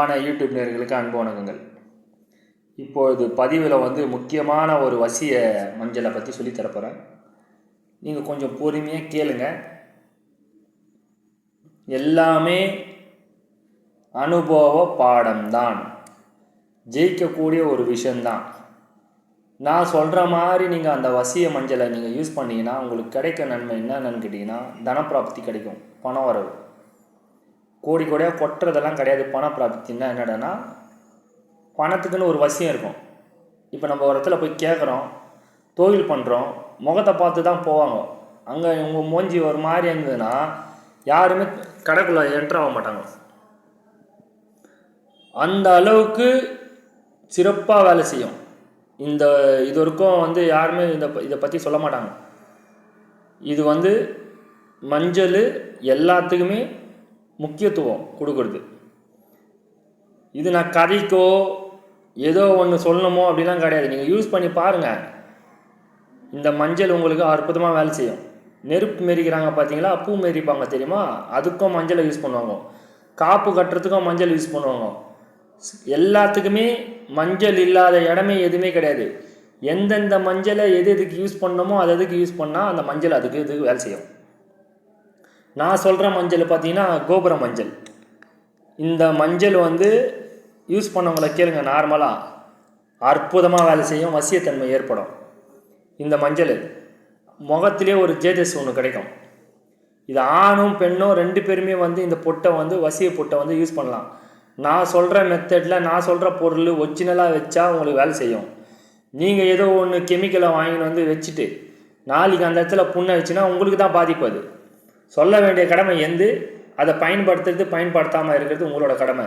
ஆன யூடியூப் நேர்களுக்கு அன்பு வணக்கங்கள். இப்பொழுது பதிவில் வந்து முக்கியமான ஒரு வசிய மஞ்சளை பற்றி சொல்லித் தரப்போகிறேன் நீங்கள் கொஞ்சம் பொறுமையாக கேளுங்க. எல்லாமே அனுபவ பாடம்தான். ஜெயிக்கக்கூடிய ஒரு விஷயந்தான். நான் சொல்கிற மாதிரி நீங்கள் அந்த வசிய மஞ்சளை நீங்கள் யூஸ் பண்ணிங்கன்னா உங்களுக்கு கிடைக்க நன்மை என்னென்னு கேட்டிங்கன்னா தனப்பிராப்தி கிடைக்கும். பணம் வரவு. கோடி கோடியாக கொட்டுறதெல்லாம் கிடையாது. பணப்பிராப்தின்னா என்னடனா பணத்துக்குன்னு ஒரு வசியம் இருக்கும். இப்போ நம்ம ஒரு இடத்துல போய் கேட்குறோம் தொழில் பண்ணுறோம் முகத்தை பார்த்து தான் போவாங்க. அங்கே உங்கள் மூஞ்சி ஒரு மாதிரி இருந்ததுன்னா யாருமே கடைக்குள்ளே என்ட்ரு ஆக மாட்டாங்க. அந்த அளவுக்கு சிறப்பாக வேலை செய்யும். இந்த இது வரைக்கும் வந்து யாருமே இந்த இதை பற்றி சொல்ல மாட்டாங்க. இது வந்து மஞ்சள் எல்லாத்துக்குமே முக்கியத்துவம் கொடுக்குறது. இது நான் கதைக்கோ ஏதோ ஒன்று சொல்லணுமோ அப்படிலாம் கிடையாது. நீங்கள் யூஸ் பண்ணி பாருங்கள் இந்த மஞ்சள் உங்களுக்கு அற்புதமாக வேலை செய்யும். நெருப்பு மெரிக்கிறாங்க பார்த்தீங்களா பூ மெரிப்பாங்க தெரியுமா? அதுக்கும் மஞ்சளை யூஸ் பண்ணுவாங்க. காப்பு கட்டுறதுக்கும் மஞ்சள் யூஸ் பண்ணுவாங்க. எல்லாத்துக்குமே மஞ்சள் இல்லாத இடமே எதுவுமே கிடையாது. எந்தெந்த மஞ்சளை எது எதுக்கு யூஸ் பண்ணணுமோ அது எதுக்கு யூஸ் பண்ணால் அந்த மஞ்சள் அதுக்கு இதுக்கு வேலை செய்யும். நான் சொல்கிற மஞ்சள் பார்த்தீங்கன்னா கோபுர மஞ்சள். இந்த மஞ்சள் வந்து யூஸ் பண்ணவங்கள கேளுங்க நார்மலாக அற்புதமாக வேலை செய்யும் வசியத்தன்மை ஏற்படும். இந்த மஞ்சள் முகத்திலே ஒரு ஜேஜஸ் ஒன்று கிடைக்கும். இது ஆணும் பெண்ணும் ரெண்டு பேருமே வந்து இந்த பொட்டை வந்து வசிய பொட்டை வந்து யூஸ் பண்ணலாம். நான் சொல்கிற மெத்தடில் நான் சொல்கிற பொருள் ஒரிஜினலாக வச்சா உங்களுக்கு வேலை செய்யும். நீங்கள் ஏதோ ஒன்று கெமிக்கலை வாங்கின்னு வந்து வச்சுட்டு நாளைக்கு அந்த இடத்துல புண்ணை வச்சுன்னா உங்களுக்கு தான் பாதிப்பு அது. சொல்ல வேண்டிய கடமை எந்து? அதை பயன்படுத்துறது பயன்படுத்தாமல் இருக்கிறது உங்களோட கடமை.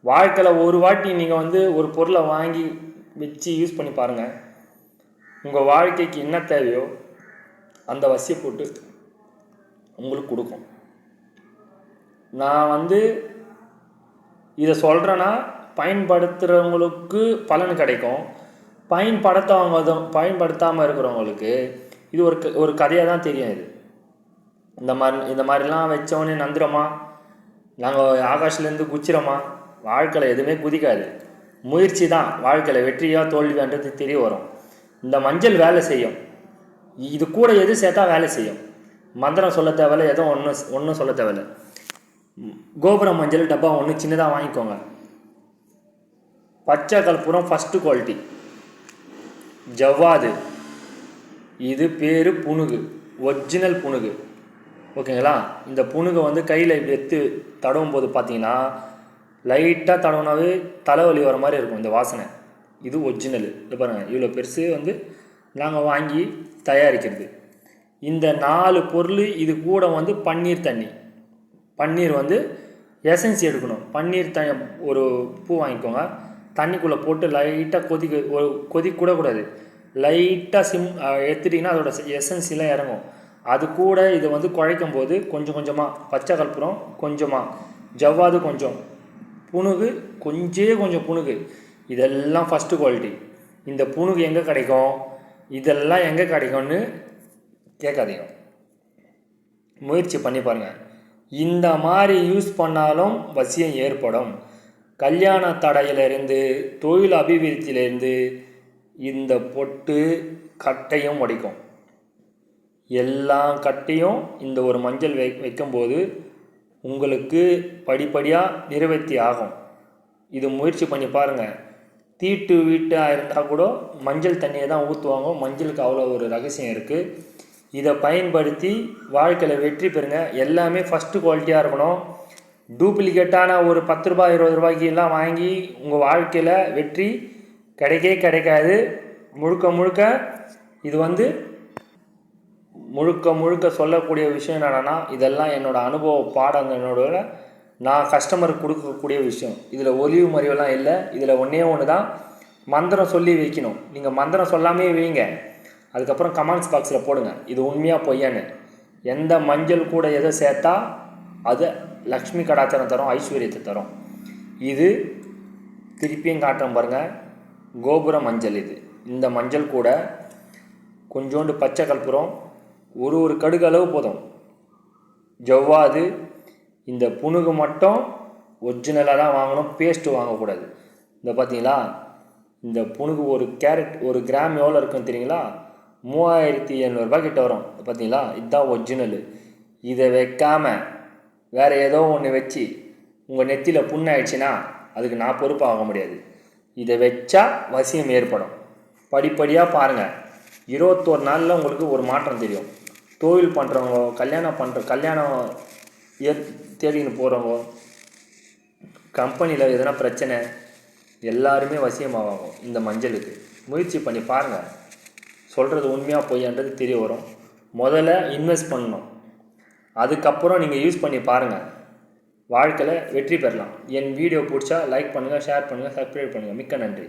வாழ்க்கையில் ஒரு வாட்டி நீங்கள் வந்து ஒரு பொருளை வாங்கி வச்சு யூஸ் பண்ணி பாருங்கள் உங்கள் வாழ்க்கைக்கு என்ன தேவையோ அந்த வசியை போட்டு உங்களுக்கு கொடுக்கும். நான் வந்து இதை சொல்கிறேன்னா பயன்படுத்துகிறவங்களுக்கு பலன் கிடைக்கும். பயன்படுத்தவங்க பயன்படுத்தாமல் இருக்கிறவங்களுக்கு இது ஒரு க- ஒரு கதையாக தான் தெரியும் இது. இந்த மாதிரி இந்த மாதிரிலாம் வச்சோன்னே நந்துறோமா நாங்கள் ஆகாஷ்லேருந்து குச்சிரோமா வாழ்க்கையில் எதுவுமே குதிக்காது. முயற்சி தான். வாழ்க்கையில் வெற்றியாக தோல்வியான்றது தெரிய வரும். இந்த மஞ்சள் வேலை செய்யும். இது கூட எது சேர்த்தா வேலை செய்யும். மந்திரம் சொல்ல தேவையில்ல எதுவும் ஒன்றும் ஒன்றும் சொல்ல தேவையில்ல. கோபுரம் மஞ்சள் டப்பா ஒன்று சின்னதாக வாங்கிக்கோங்க. பச்சை கற்பூரம் ஃபஸ்ட்டு குவாலிட்டி ஜவ்வாது. இது பேர் புணுகு ஒரிஜினல் புணுகு ஓகேங்களா? இந்த புணுகை வந்து கையில் இப்படி எடுத்து தடவும் போது பார்த்தீங்கன்னா லைட்டாக தடவுனாவே தலைவலி வர மாதிரி இருக்கும் இந்த வாசனை. இது ஒரிஜினல் இது பாருங்கள் இவ்வளோ பெருசு வந்து நாங்கள் வாங்கி தயாரிக்கிறது. இந்த நாலு பொருள் இது கூட வந்து பன்னீர் தண்ணி. பன்னீர் வந்து எசன்ஸ் எடுக்கணும். பன்னீர் த ஒரு பூ வாங்கிக்கோங்க. தண்ணிக்குள்ளே போட்டு லைட்டாக கொதிக்க ஒரு கொதிக்க கூட கூடாது. லைட்டாக சிம் எடுத்துட்டிங்கன்னா அதோட எசன்ஸ் எல்லாம் இறங்கும். அது கூட இதை வந்து குழைக்கும் போது கொஞ்சம் கொஞ்சமாக பச்சை கற்பூரம் கொஞ்சமாக ஜவ்வாது கொஞ்சம் புணுகு கொஞ்சே கொஞ்சம் புணுகு இதெல்லாம் ஃபஸ்ட்டு குவாலிட்டி இந்த புணுகு எங்கே கிடைக்கும்? இதெல்லாம் எங்கே கிடைக்கும்னு கேட்காதீங்க. முயற்சி பண்ணி பாருங்கள் இந்த மாதிரி யூஸ் பண்ணாலும் வசியம் ஏற்படும். கல்யாண தடையிலிருந்து தொழில் அபிவிருத்தியிலிருந்து இந்த பொட்டு கட்டையும் உடைக்கும் எல்லா கட்டையும் இந்த ஒரு மஞ்சள் வை வைக்கும்போது உங்களுக்கு படிப்படியாக நிறைவேற்றி ஆகும். இது முயற்சி பண்ணி பாருங்கள் தீட்டு வீட்டாக இருந்தால் கூட மஞ்சள் தண்ணியை தான் ஊற்றுவாங்க மஞ்சளுக்கு அவ்வளோ ஒரு ரகசியம் இருக்குது இதை பயன்படுத்தி வாழ்க்கையில் வெற்றி பெறுங்க. எல்லாமே ஃபஸ்ட்டு குவாலிட்டியாக இருக்கணும். டூப்ளிகேட்டான ஒரு பத்து ரூபாய் இருபது ரூபாய்க்கு எல்லாம் வாங்கி உங்கள் வாழ்க்கையில் வெற்றி கிடைக்கவே கிடைக்காது. முழுக்க முழுக்க இது வந்து முழுக்க முழுக்க சொல்லக்கூடிய விஷயம் என்னென்னா இதெல்லாம் என்னோடய அனுபவ பாடங்களோட நான் கஸ்டமருக்கு கொடுக்கக்கூடிய விஷயம். இதில் ஒலிவு மறைவெல்லாம் இல்லை. இதில் ஒன்றே ஒன்று தான் மந்திரம் சொல்லி வைக்கணும். நீங்கள் மந்திரம் சொல்லாமே வைங்க. அதுக்கப்புறம் கமெண்ட்ஸ் பாக்ஸில் போடுங்க. இது உண்மையாக பொய்யான்னு. எந்த மஞ்சள் கூட எதை சேர்த்தா அது லக்ஷ்மி கடாச்சாரம் தரும் ஐஸ்வர்யத்தை தரும். இது திருப்பியும் காட்டுறேன் பாருங்கள் கோபுர மஞ்சள் இது. இந்த மஞ்சள் கூட கொஞ்சோண்டு பச்சை கற்பூரம் ஒரு ஒரு கடுகு அளவு போதும். ஜவ்வாது இந்த புணுகு மட்டும் ஒரிஜினலாக தான் வாங்கணும் பேஸ்ட்டு வாங்கக்கூடாது. இந்த பார்த்தீங்களா இந்த புணுகு ஒரு கேரட் ஒரு கிராம் எவ்வளோ இருக்கும் தெரியுங்களா? மூவாயிரத்தி எழுநூறுபா கிட்ட வரும். பார்த்தீங்களா இதுதான் ஒரிஜினலு இதை வைக்காமல் வேறு ஏதோ ஒன்று வச்சு உங்கள் நெத்தியில் புண்ணாயிடுச்சுன்னா அதுக்கு நான் பொறுப்பாக முடியாது. இதை வச்சா வசியம் ஏற்படும். படிப்படியாக பாருங்கள் இருபத்தோரு நாளில் உங்களுக்கு ஒரு மாற்றம் தெரியும். தொழில் பண்ணுறவங்க கல்யாணம் பண்ணுற கல்யாணம் ஏ தேடின்னு போகிறவங்க கம்பெனியில் எதனா பிரச்சனை எல்லாருமே வசியமாவாங்க இந்த மஞ்சளுக்கு. முயற்சி பண்ணி பாருங்கள் சொல்கிறது உண்மையாக பொய்யான்றது தெரிய வரும். முதல்ல இன்வெஸ்ட் பண்ணணும். அதுக்கப்புறம் நீங்கள் யூஸ் பண்ணி பாருங்கள் வாழ்க்கையில் வெற்றி பெறலாம். என் வீடியோ பிடிச்சா லைக் பண்ணுங்கள் ஷேர் பண்ணுங்கள் சப்ஸ்கிரைப் பண்ணுங்கள் மிக்க நன்றி.